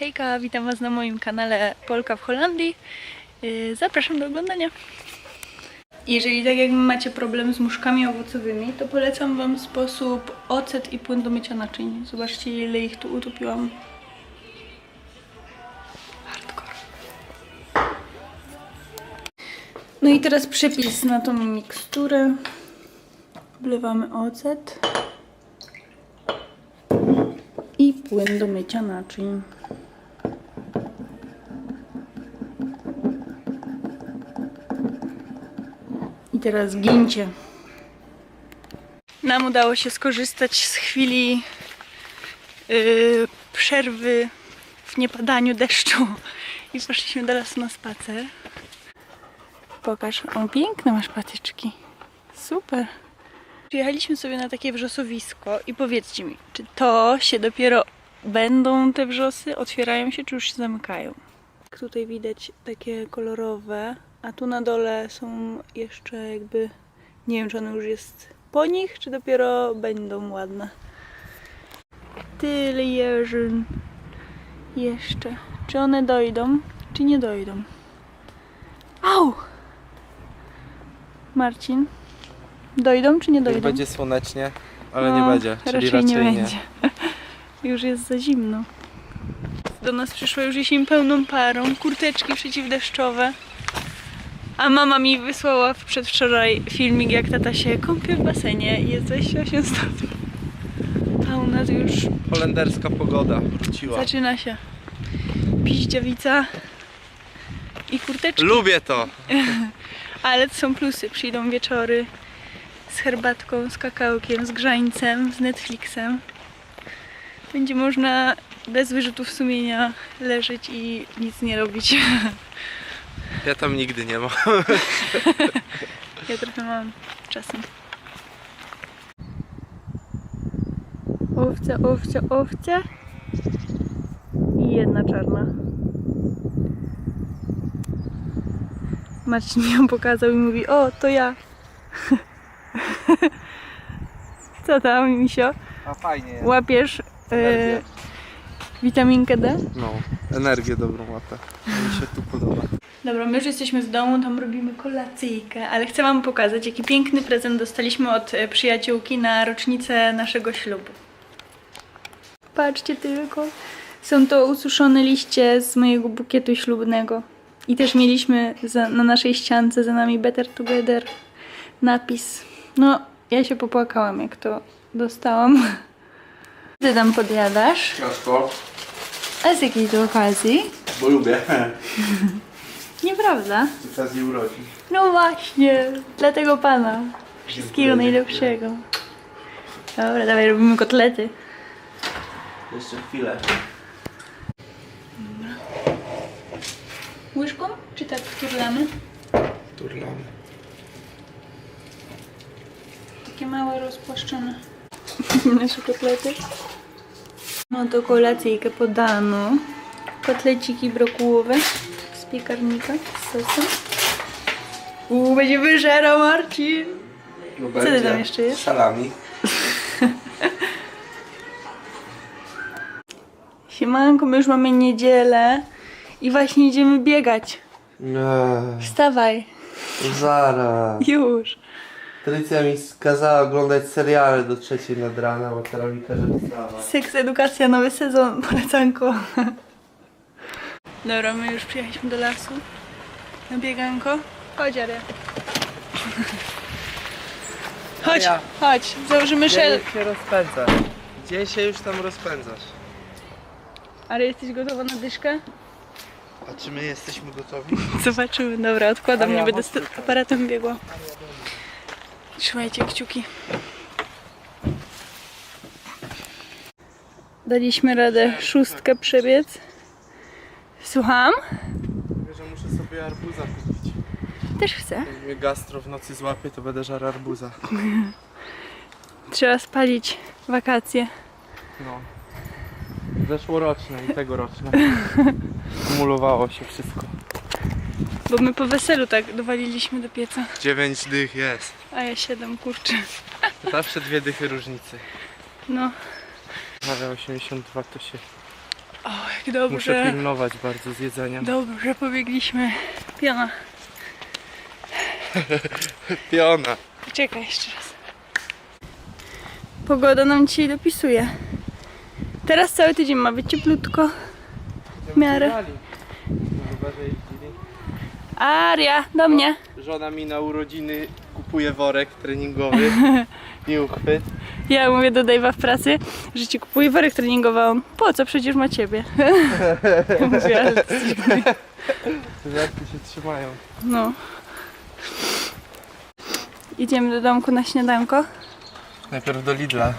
Hejka, witam Was na moim kanale Polka w Holandii. Yy, Zapraszam do oglądania. Jeżeli tak jak macie problem z muszkami owocowymi, to polecam Wam sposób ocet i płyn do mycia naczyń. Zobaczcie ile ich tu utopiłam. Hardcore. No i teraz przepis na tą miksturę. Wlewamy ocet i płyn do mycia naczyń. I teraz gincie. Nam udało się skorzystać z chwili yy, przerwy w niepadaniu deszczu i poszliśmy do lasu na spacer. Pokaż, o piękne masz patyczki. Super. Przyjechaliśmy sobie na takie wrzosowisko i powiedzcie mi, czy to się dopiero będą te wrzosy, otwierają się, czy już się zamykają? Tutaj widać takie kolorowe, a tu na dole są jeszcze jakby, nie wiem czy one już jest po nich, czy dopiero będą ładne. Tyle jeżyn jeszcze. Czy one dojdą, czy nie dojdą? Au! Marcin, dojdą czy nie dojdą? Jak będzie słonecznie, ale No, nie będzie, czyli raczej, nie. będzie. Już jest za zimno. Do nas przyszła już jesień pełną parą, kurteczki przeciwdeszczowe. A mama mi wysłała w- przedwczoraj filmik, jak tata się kąpie w basenie i jest 28 stopni. A u nas już Holenderska pogoda wróciła. zaczyna się piździowica i kurteczki. Lubię to! Ale to są plusy. Przyjdą wieczory z herbatką, z kakałkiem, z grzańcem, z Netflixem. Będzie można bez wyrzutów sumienia leżeć i nic nie robić. Ja tam nigdy nie mam. Ja trochę mam czasem. Owce, owce, owce. I jedna czarna. Marcin mi ją pokazał i mówi, o, to ja. Co tam, misio? A fajnie jest. Łapiesz e, witaminkę D? No, energię dobrą łapę. Mi się tu podoba. Dobra, my już jesteśmy w domu, tam robimy kolacyjkę, ale chcę Wam pokazać, jaki piękny prezent dostaliśmy od e, przyjaciółki na rocznicę naszego ślubu. Patrzcie tylko. Są to ususzone liście z mojego bukietu ślubnego. I też mieliśmy za, na naszej ściance za nami Better Together napis. No, ja się popłakałam, jak to dostałam. Ty tam podjadasz? Ciężko, A z jakiej to okazji? bo lubię. Nieprawda? Z okazji urodzin. No właśnie, dlatego pana. Wszystkiego Dziękuję, najlepszego. Dobra, dawaj robimy kotlety. Jeszcze chwilę. Łyżką? Czy tak wturlamy? Turlamy. Takie małe, rozpłaszczone. Nasze kotlety. No to kolacyjkę podano. Kotleciki brokułowe piekarnika z sosem. Uuu, będzie wyżerał Marcin. No Co ty tam jeszcze jest? Salami. Siemanko, my już mamy niedzielę i właśnie idziemy biegać. Nie, Wstawaj, zaraz. już. Trycja mi skazała oglądać seriale do trzeciej nad rana, bo teraz mi każe wstawać. Seks, edukacja, nowy sezon, polecanko. Dobra, my już przyjechaliśmy do lasu. Na bieganko. Chodź, Ary. Chodź, Ja. chodź, założymy szel. Gdzie się rozpędzasz? Gdzie się już tam rozpędzasz? Ary, jesteś gotowa na dyszkę? A czy my jesteśmy gotowi? Zobaczymy. Dobra, odkładam, Aria, nie będę z tutaj. aparatem biegła. Trzymajcie kciuki. Daliśmy radę szóstkę przebiec. Słucham? Mówię, że muszę sobie arbuza kupić. Też chcę. Jak mnie gastro w nocy złapie, to będę żar arbuza. Trzeba spalić wakacje. No. Zeszłoroczne i tegoroczne. Kumulowało się wszystko. Bo my po weselu tak dowaliliśmy do pieca. Dziewięć dych jest. A ja siedem, kurczę. Zawsze dwie dychy różnicy. No, Ale 82 to się O, jak Muszę dobrze. pilnować bardzo z jedzeniem. Dobrze pobiegliśmy. Piona. Piona. Czekaj jeszcze raz. Pogoda nam dzisiaj dopisuje. Teraz cały tydzień ma być cieplutko. W miarę. Aria, do mnie. Żona mi na urodziny kupuje worek treningowy i uchwyt. Ja mówię do Dave'a w pracy, że ci kupuję worek treningowy, a on po co, przecież ma ciebie. Ja mówię, ale ty jesteś mój. Żarty się trzymają. No. Idziemy do domku na śniadanko. Najpierw do Lidla.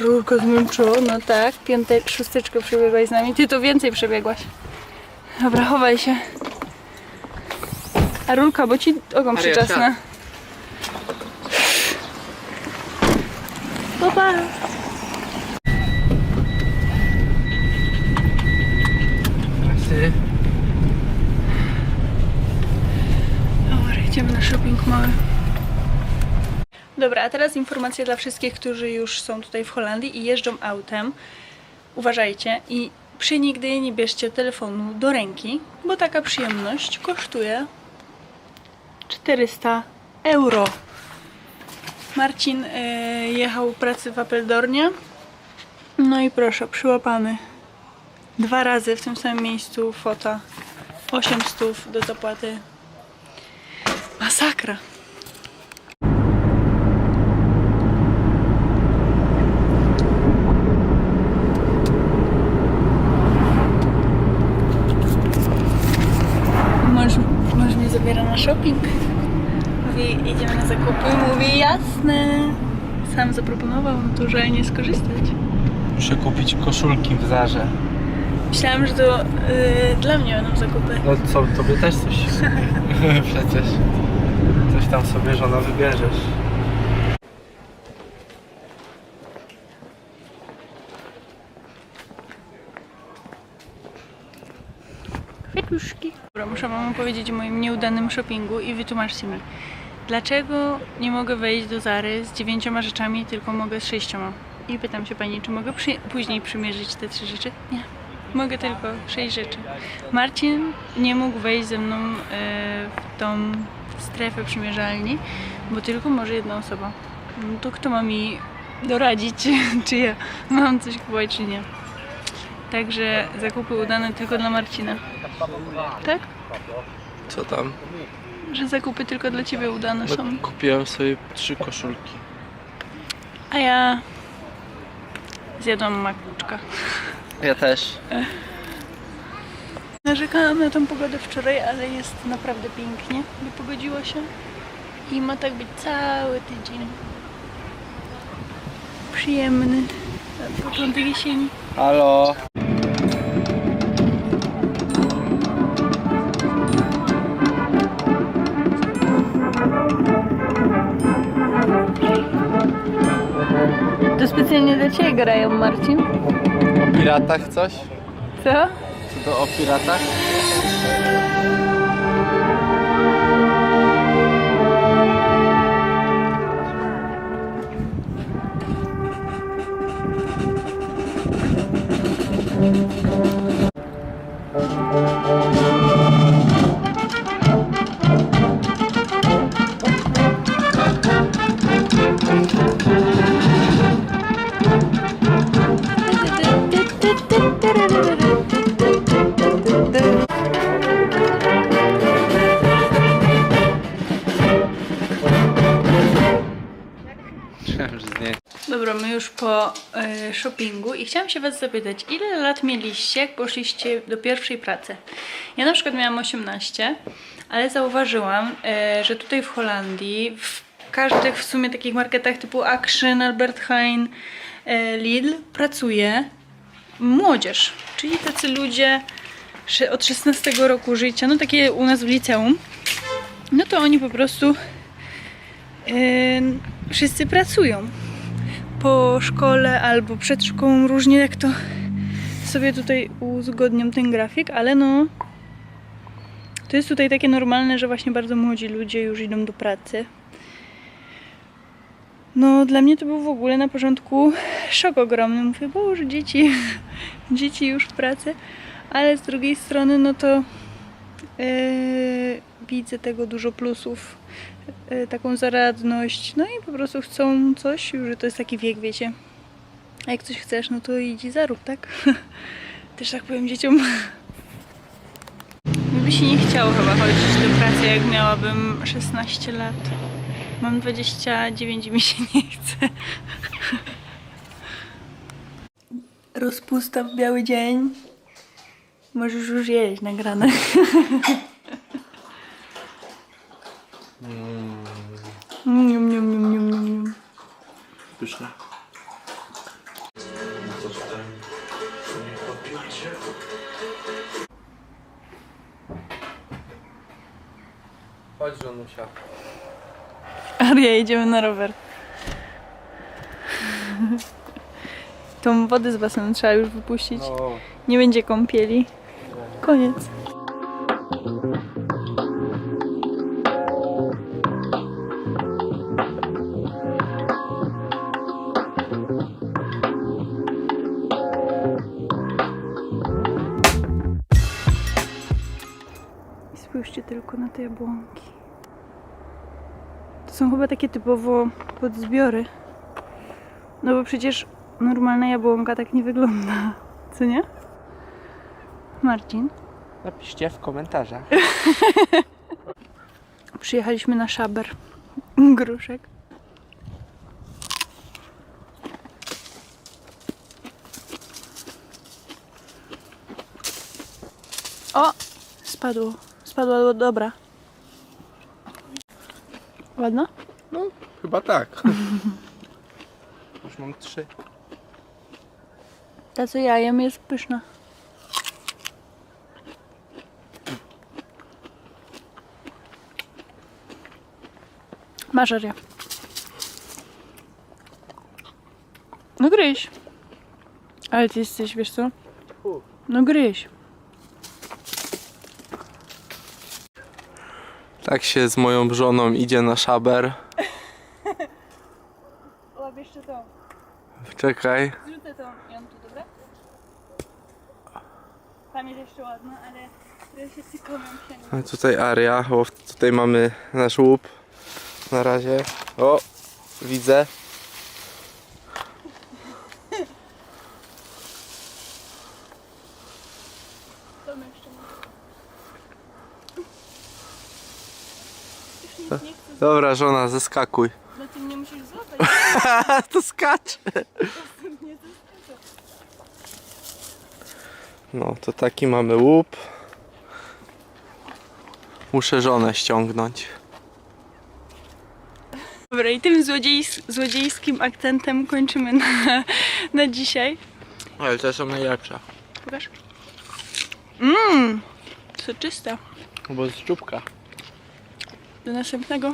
Rurko zmęczona, tak. Piątej, szósteczkę przebiegłaś z nami. Ty to więcej przebiegłaś. Dobra, chowaj się. A Rulka, bo ci ogon przyczasna. Pa, pa. Dobra, idziemy na shopping mały. Dobra, a teraz informacja dla wszystkich, którzy już są tutaj w Holandii i jeżdżą autem. Uważajcie i przenigdy nie bierzcie telefonu do ręki, bo taka przyjemność kosztuje 400 euro. Marcin e, jechał pracy w Appeldornie. No i proszę, przyłapany. Dwa razy w tym samym miejscu fota. 800 do zapłaty Masakra. Mąż, mąż mnie zabiera na shopping. Mówi, idziemy na zakupy. Mówi, jasne. Sam zaproponował, no to że nie skorzystać. Muszę kupić koszulki w Zarze. Myślałam, że to y, dla mnie będą zakupy. No co, tobie też coś. Przecież. Coś tam sobie żona wybierzesz. Kwiatuszki. Dobra, muszę wam opowiedzieć o moim nieudanym shoppingu i wytłumaczcie mi, dlaczego nie mogę wejść do Zary z dziewięcioma rzeczami, tylko mogę z sześcioma. I pytam się pani, czy mogę przy... później przymierzyć te trzy rzeczy? Nie. Mogę tylko sześć rzeczy. Marcin nie mógł wejść ze mną e, w tą strefę przymierzalni, bo tylko może jedna osoba. No to kto ma mi doradzić, czy ja mam coś kupować, czy nie. Także zakupy udane tylko dla Marcina. Tak? Co tam? Że zakupy tylko dla ciebie udane są. Kupiłem sobie trzy koszulki. A ja zjadłam makuczka. Ja też. Narzekałam na tą pogodę wczoraj, ale jest naprawdę pięknie. Wypogodziło się i ma tak być cały tydzień. Przyjemny. Początek jesieni. Halo. To specjalnie dla ciebie grają, Marcin. O piratach coś? Co? Co to o piratach? Shoppingu i chciałam się Was zapytać, ile lat mieliście, jak poszliście do pierwszej pracy? Ja na przykład miałam 18, ale zauważyłam, e, że tutaj w Holandii, w każdych w sumie takich marketach typu Action, Albert Heijn, e, Lidl pracuje młodzież, czyli tacy ludzie od 16 roku życia, no takie u nas w liceum, no to oni po prostu e, wszyscy pracują po szkole albo przed szkołą, różnie jak to sobie tutaj uzgodniam ten grafik, ale no to jest tutaj takie normalne, że właśnie bardzo młodzi ludzie już idą do pracy. No, dla mnie to był w ogóle na początku szok ogromny. Mówię, boże, dzieci, dzieci już w pracy. Ale z drugiej strony, no to yy, widzę tego dużo plusów. Yy, taką zaradność. No i po prostu chcą coś, już że to jest taki wiek, wiecie. A jak coś chcesz, no to idź i zarób, tak? Też tak powiem dzieciom. Mi by się nie chciało chyba chodzić do pracy, jak miałabym 16 lat. Mam 29 i mi się nie chce. Rozpusta w biały dzień. Możesz już jeść nagrane. Aria, jedziemy na rower. Tą wodę z basenu trzeba już wypuścić. No, Nie będzie kąpieli. Koniec. Spójrzcie tylko na te jabłonki. Są chyba takie typowo podzbiory. No bo przecież normalna jabłonka tak nie wygląda. Co nie? Marcin. napiszcie w komentarzach. Przyjechaliśmy na szaber gruszek. O! Spadło. Ale dobra. Ładna? No, chyba tak. Już mam trzy. Ta co ja jem jest pyszna. Masz Aria. No gryź. Ale ty jesteś, wiesz co? No gryź. Tak się z moją żoną idzie na szaber. Łap jeszcze to. Czekaj. Zrzucę to ją tu, dobra? Tam jest jeszcze ładna, ale ja się sykomią się. A Tutaj Aria, o, tutaj mamy nasz łup. Na razie. O, widzę. To my jeszcze mamy. Już nic nie chcę, Dobra, żona, zeskakuj. no ty mnie musisz złapać. to zaskoczę. No, to taki mamy łup. Muszę żonę ściągnąć. Dobra, i tym złodziejs- złodziejskim akcentem kończymy na, na dzisiaj. Ale te są najlepsze. Pokaż. Mmm, soczysta. Bo z czubka. Do następnego.